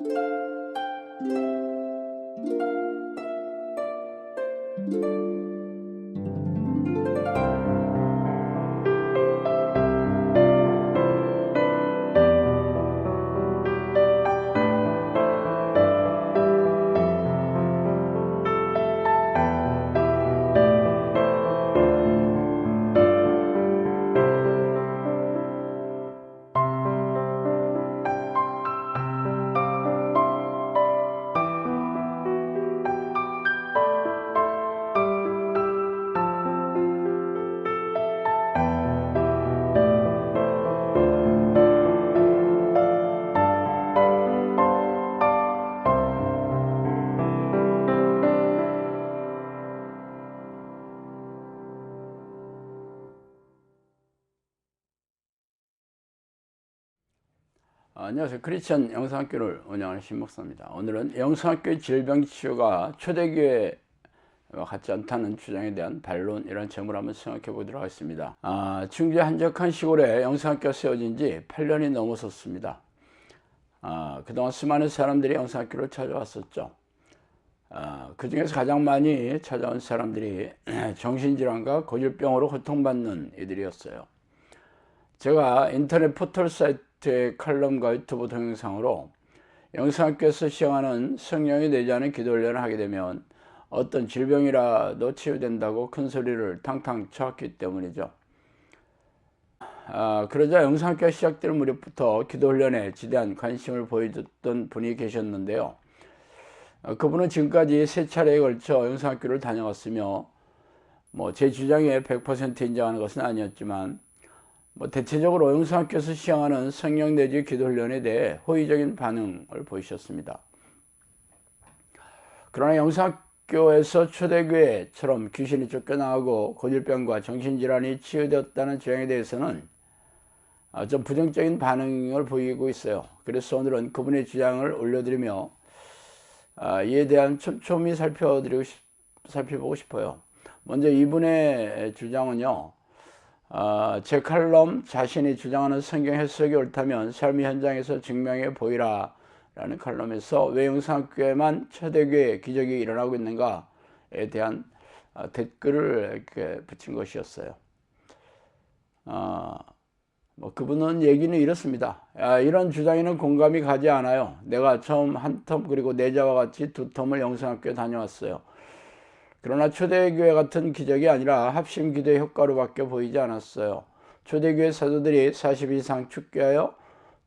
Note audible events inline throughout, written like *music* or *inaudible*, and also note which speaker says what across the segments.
Speaker 1: Música 안녕하세요. 크리스천 영상학교를 운영하는 신목사입니다. 오늘은 영상학교의 질병 치유가 초대교회와 같지 않다는 주장에 대한 반론이라는 제목을 한번 생각해 보도록 하겠습니다. 아, 충주 한적한 시골에 영상학교가 세워진 지 8년이 넘어섰습니다. 아, 그동안 수많은 사람들이 영상학교를 찾아왔었죠. 아, 그 중에서 가장 많이 찾아온 사람들이 *clears throat* 정신질환과 고질병으로 고통받는 이들이었어요. 제가 인터넷 포털 사이트 의 칼럼과 유튜브 동영상으로 영상학교에서 시행하는 성령이 내지 않은 기도 훈련을 하게 되면 어떤 질병이라도 치유된다고 큰 소리를 탕탕 쳐왔기 때문이죠. 아, 그러자 영상학교가 시작될 무렵부터 기도 훈련에 지대한 관심을 보여줬던 분이 계셨는데요. 아, 그분은 지금까지 세 차례에 걸쳐 영상학교를 다녀왔으며 뭐 제 주장에 100% 인정하는 것은 아니었지만 뭐 대체적으로 영상학교에서 시행하는 성령 내지 기도 훈련에 대해 호의적인 반응을 보이셨습니다. 그러나 영상학교에서 초대교회처럼 귀신이 쫓겨나가고 고질병과 정신질환이 치유되었다는 주장에 대해서는 아, 좀 부정적인 반응을 보이고 있어요. 그래서 오늘은 그분의 주장을 올려드리며 아, 이에 대한 촘촘히 살펴드리고 싶, 살펴보고 싶어요. 먼저 이분의 주장은요. 어, 제 칼럼 자신이 주장하는 성경 해석이 옳다면 삶의 현장에서 증명해 보이라 라는 칼럼에서 왜 영상학교에만 초대교회 기적이 일어나고 있는가에 대한 어, 댓글을 이렇게 붙인 것이었어요. 어, 뭐 그분은 얘기는 이렇습니다. 야, 이런 주장에는 공감이 가지 않아요. 내가 처음 한 텀 그리고 내자와 같이 두 텀을 영상학교에 다녀왔어요. 그러나 초대교회 같은 기적이 아니라 합심 기도의 효과로밖에 보이지 않았어요. 초대교회 사도들이 40 이상 축계하여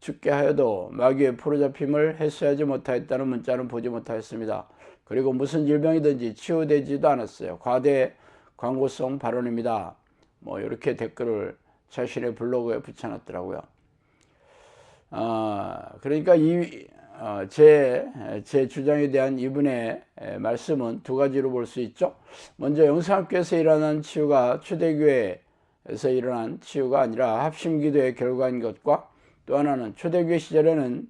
Speaker 1: 축계하여도 마귀의 포로잡힘을 해소하지 못하였다는 문자는 보지 못하였습니다. 그리고 무슨 질병이든지 치유되지도 않았어요. 과대 광고성 발언입니다. 뭐 이렇게 댓글을 자신의 블로그에 붙여놨더라고요. 아, 그러니까 이 어, 제, 제 주장에 대한 이분의 말씀은 두 가지로 볼 수 있죠. 먼저 영상학교에서 일어난 치유가 초대교회에서 일어난 치유가 아니라 합심기도의 결과인 것과 또 하나는 초대교회 시절에는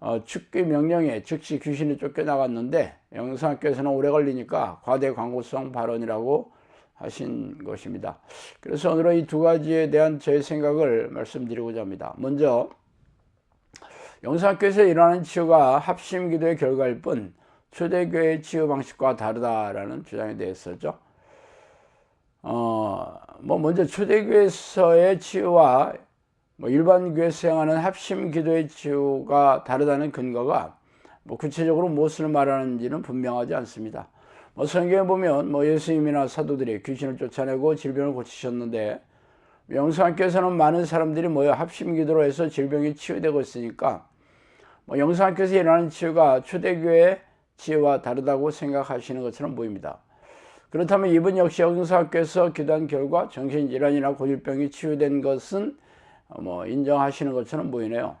Speaker 1: 어, 축기 명령에 즉시 귀신이 쫓겨나갔는데 영상학교에서는 오래 걸리니까 과대 광고성 발언이라고 하신 것입니다. 그래서 오늘은 이 두 가지에 대한 제 생각을 말씀드리고자 합니다. 먼저 영상학교에서 일어나는 치유가 합심 기도의 결과일 뿐 초대교회의 치유 방식과 다르다라는 주장에 대해서죠. 어, 뭐 먼저 초대교회에서의 치유와 뭐 일반 교회에서 행하는 합심 기도의 치유가 다르다는 근거가 뭐 구체적으로 무엇을 말하는지는 분명하지 않습니다. 뭐 성경에 보면 뭐 예수님이나 사도들이 귀신을 쫓아내고 질병을 고치셨는데 영상학교에서는 많은 사람들이 모여 합심 기도로 해서 질병이 치유되고 있으니까 뭐 영상학교에서 일어나는 치유가 초대교회 치유와 다르다고 생각하시는 것처럼 보입니다. 그렇다면 이분 역시 영상학교에서 기도한 결과 정신질환이나 고질병이 치유된 것은 뭐 인정하시는 것처럼 보이네요.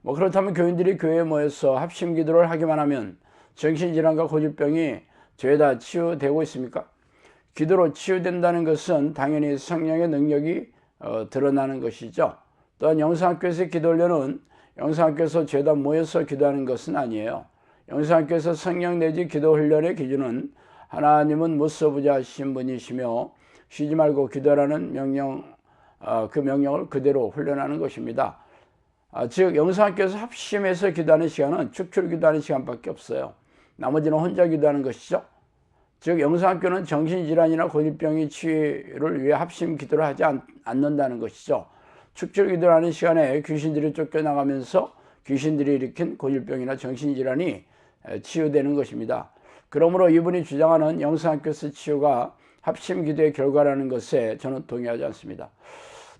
Speaker 1: 뭐 그렇다면 교인들이 교회에 모여서 합심 기도를 하기만 하면 정신질환과 고질병이 죄다 치유되고 있습니까? 기도로 치유된다는 것은 당연히 성령의 능력이 어, 드러나는 것이죠. 또한 영상학교에서 기도하려는 영상학교에서 죄다 모여서 기도하는 것은 아니에요. 영상학교에서 성령 내지 기도 훈련의 기준은 하나님은 못서부자 하신 분이시며 쉬지 말고 기도하라는 명령, 어, 그 명령을 그대로 훈련하는 것입니다. 아, 즉 영성학교에서 합심해서 기도하는 시간은 축출 기도하는 시간밖에 없어요. 나머지는 혼자 기도하는 것이죠. 즉 영성학교는 정신질환이나 고질병의 치유를 위해 합심 기도를 하지 않, 않는다는 것이죠. 축출 기도하는 시간에 귀신들이 쫓겨나가면서 귀신들이 일으킨 고질병이나 정신질환이 치유되는 것입니다. 그러므로 이분이 주장하는 영성학교에서 치유가 합심 기도의 결과라는 것에 저는 동의하지 않습니다.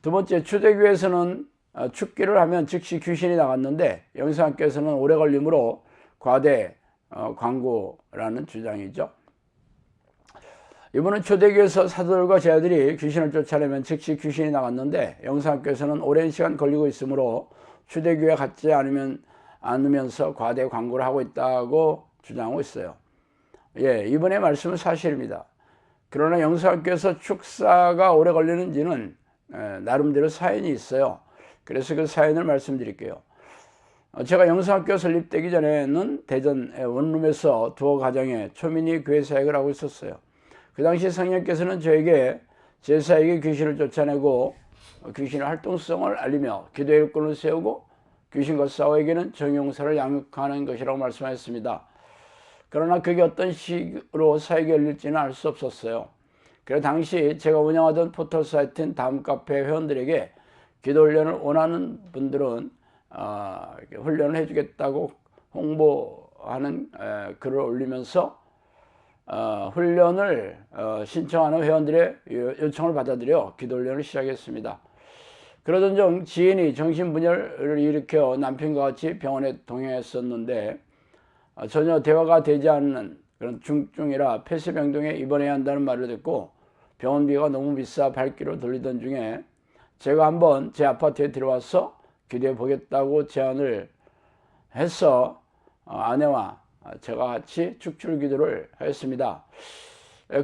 Speaker 1: 두 번째, 초대교회에서는 어, 축기를 하면 즉시 귀신이 나갔는데 영성학교에서는 오래 걸림으로 과대 어, 광고라는 주장이죠. 이번은 초대교회에서 사도들과 제자들이 귀신을 쫓아내면 즉시 귀신이 나갔는데 영상학교에서는 오랜 시간 걸리고 있으므로 초대교회 같지 않으면 않으면서 과대 광고를 하고 있다고 주장하고 있어요. 예, 이번의 말씀은 사실입니다. 그러나 영상학교에서 축사가 오래 걸리는지는 에, 나름대로 사연이 있어요. 그래서 그 사연을 말씀드릴게요. 어, 제가 영상학교 설립되기 전에는 대전 원룸에서 두어 가정에 초민이 교회 사역을 하고 있었어요. 그 당시 성령께서는 저에게 제사에게 귀신을 쫓아내고 귀신의 활동성을 알리며 기도의 일꾼을 세우고 귀신과 싸워에게는 정용사를 양육하는 것이라고 말씀하셨습니다. 그러나 그게 어떤 식으로 사역이 열릴지는 알 수 없었어요. 그래 당시 제가 운영하던 포털 사이트인 다음 카페 회원들에게 기도 훈련을 원하는 분들은 어, 훈련을 해주겠다고 홍보하는 에, 글을 올리면서 어, 훈련을 어, 신청하는 회원들의 요청을 받아들여 기도 훈련을 시작했습니다. 그러던 중 지인이 정신분열을 일으켜 남편과 같이 병원에 동행했었는데 어, 전혀 대화가 되지 않는 그런 중증이라 폐쇄병동에 입원해야 한다는 말을 듣고 병원비가 너무 비싸 발길을 돌리던 중에 제가 한번 제 아파트에 들어와서 기도해 보겠다고 제안을 해서 어, 아내와 제가 같이 축출 기도를 했습니다.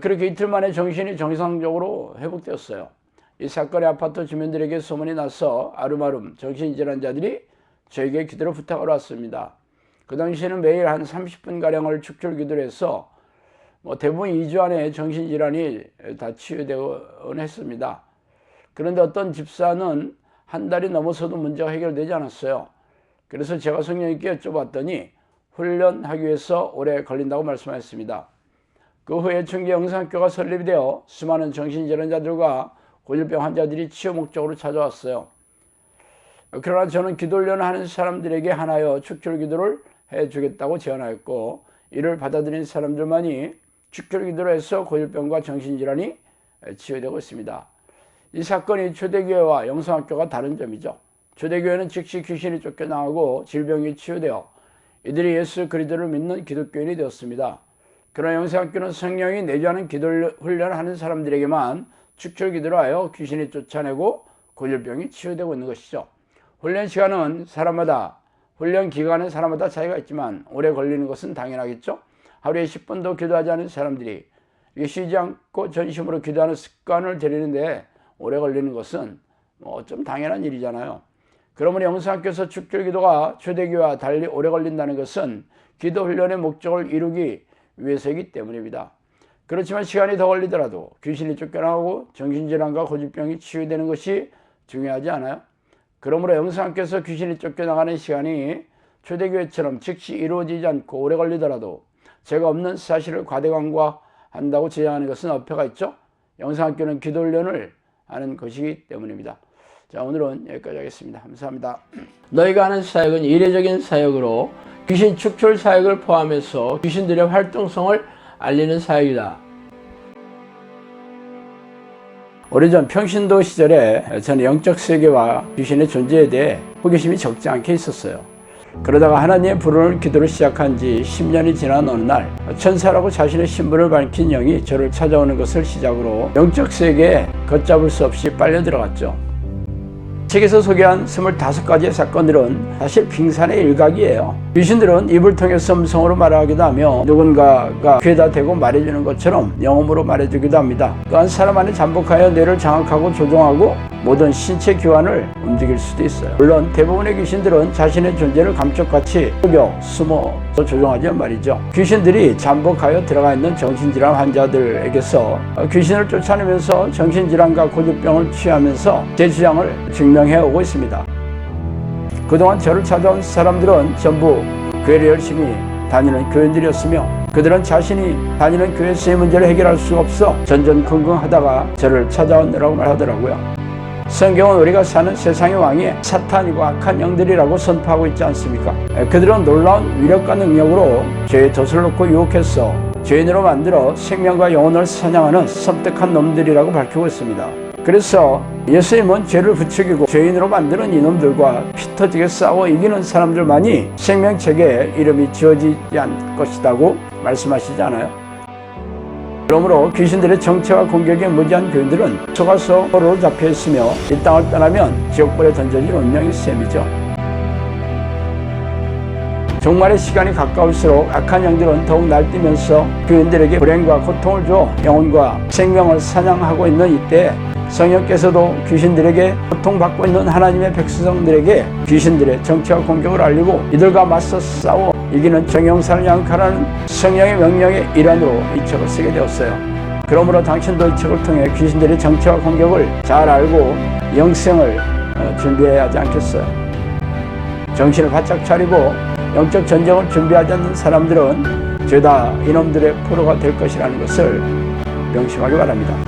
Speaker 1: 그렇게 이틀 만에 정신이 정상적으로 회복되었어요. 이 사건의 아파트 주민들에게 소문이 나서 아름아름 정신질환자들이 저에게 기도를 부탁을 왔습니다. 그 당시에는 매일 한 30분가량을 축출 기도를 해서 뭐 대부분 2주 안에 정신질환이 다 치유되곤 했습니다. 그런데 어떤 집사는 한 달이 넘어서도 문제가 해결되지 않았어요. 그래서 제가 성령님께 여쭤봤더니 훈련하기 위해서 오래 걸린다고 말씀하셨습니다. 그 후에 청계 영상학교가 설립이 되어 수많은 정신질환자들과 고질병 환자들이 치유 목적으로 찾아왔어요. 그러나 저는 기도 훈련하는 사람들에게 하나여 축출 기도를 해주겠다고 제안하였고 이를 받아들인 사람들만이 축출 기도를 해서 고질병과 정신질환이 치유되고 있습니다. 이 사건이 초대교회와 영성학교가 다른 점이죠. 초대교회는 즉시 귀신이 쫓겨나가고 질병이 치유되어 이들이 예수 그리스도를 믿는 기독교인이 되었습니다. 그러나 영성학교는 성령이 내주하는 기도 훈련을 하는 사람들에게만 축출 기도를 하여 귀신이 쫓아내고 고질병이 치유되고 있는 것이죠. 훈련 시간은 사람마다 훈련 기간은 사람마다 차이가 있지만 오래 걸리는 것은 당연하겠죠. 하루에 10분도 기도하지 않은 사람들이 쉬지 않고 전심으로 기도하는 습관을 들이는데 오래 걸리는 것은 뭐좀 당연한 일이잖아요. 그러므로 영성학교에서 축출 기도가 초대교와 달리 오래 걸린다는 것은 기도 훈련의 목적을 이루기 위해서이기 때문입니다. 그렇지만 시간이 더 걸리더라도 귀신이 쫓겨나고 정신질환과 고질병이 치유되는 것이 중요하지 않아요? 그러므로 영성학교에서 귀신이 쫓겨나가는 시간이 초대교회처럼 즉시 이루어지지 않고 오래 걸리더라도 제가 없는 사실을 과대광고한다고 제안하는 것은 어폐가 있죠? 영성학교는 기도 훈련을 하는 것이기 때문입니다. 자, 오늘은 여기까지 하겠습니다. 감사합니다. 너희가 하는 사역은 이례적인 사역으로 귀신 축출 사역을 포함해서 귀신들의 활동성을 알리는 사역이다. 오래전 평신도 시절에 저는 영적 세계와 귀신의 존재에 대해 호기심이 적지 않게 있었어요. 그러다가 하나님의 부르는 기도를 시작한 지 10년이 지난 어느 날 천사라고 자신의 신분을 밝힌 영이 저를 찾아오는 것을 시작으로 영적 세계에 걷잡을 수 없이 빨려 들어갔죠. 책에서 소개한 25가지의 사건들은 사실 빙산의 일각이에요. 귀신들은 입을 통해서 음성으로 말하기도 하며 누군가가 귀에다 대고 말해주는 것처럼 영음으로 말해주기도 합니다. 또한 사람 안에 잠복하여 뇌를 장악하고 조종하고 모든 신체 기관을 움직일 수도 있어요. 물론 대부분의 귀신들은 자신의 존재를 감쪽같이 속여 숨어 조종하지만 말이죠. 귀신들이 잠복하여 들어가 있는 정신질환 환자들에게서 귀신을 쫓아내면서 정신질환과 고질병을 취하면서 제 주장을 증명 해 오고 있습니다. 그동안 저를 찾아온 사람들은 전부 교회를 열심히 다니는 교인들이었으며 그들은 자신이 다니는 교회에서의 문제를 해결할 수 없어 전전긍긍하다가 저를 찾아오느라고 말하더라고요. 성경은 우리가 사는 세상의 왕이 사탄이고 악한 영들이라고 선포하고 있지 않습니까? 그들은 놀라운 위력과 능력으로 죄의 덫을 놓고 유혹해서 죄인으로 만들어 생명과 영혼을 사냥하는 섬뜩한 놈들이라고 밝히고 있습니다. 그래서 예수님은 죄를 부추기고 죄인으로 만드는 이놈들과 피 터지게 싸워 이기는 사람들만이 생명책에 이름이 지어지지 않을 것이라고 말씀하시지 않아요? 그러므로 귀신들의 정체와 공격에 무지한 교인들은 속아서 포로로 잡혀 있으며 이 땅을 떠나면 지옥불에 던져질 운명이 셈이죠. 종말의 시간이 가까울수록 악한 영들은 더욱 날뛰면서 교인들에게 불행과 고통을 줘 영혼과 생명을 사냥하고 있는 이때 성령께서도 귀신들에게 고통받고 있는 하나님의 백성들에게 귀신들의 정체와 공격을 알리고 이들과 맞서 싸워 이기는 정형사를 양칼하는 성령의 명령의 일환으로 이 책을 쓰게 되었어요. 그러므로 당신도 이 책을 통해 귀신들의 정체와 공격을 잘 알고 영생을 어, 준비해야 하지 않겠어요. 정신을 바짝 차리고 영적 전쟁을 준비하지 않는 사람들은 죄다 이놈들의 포로가 될 것이라는 것을 명심하기 바랍니다.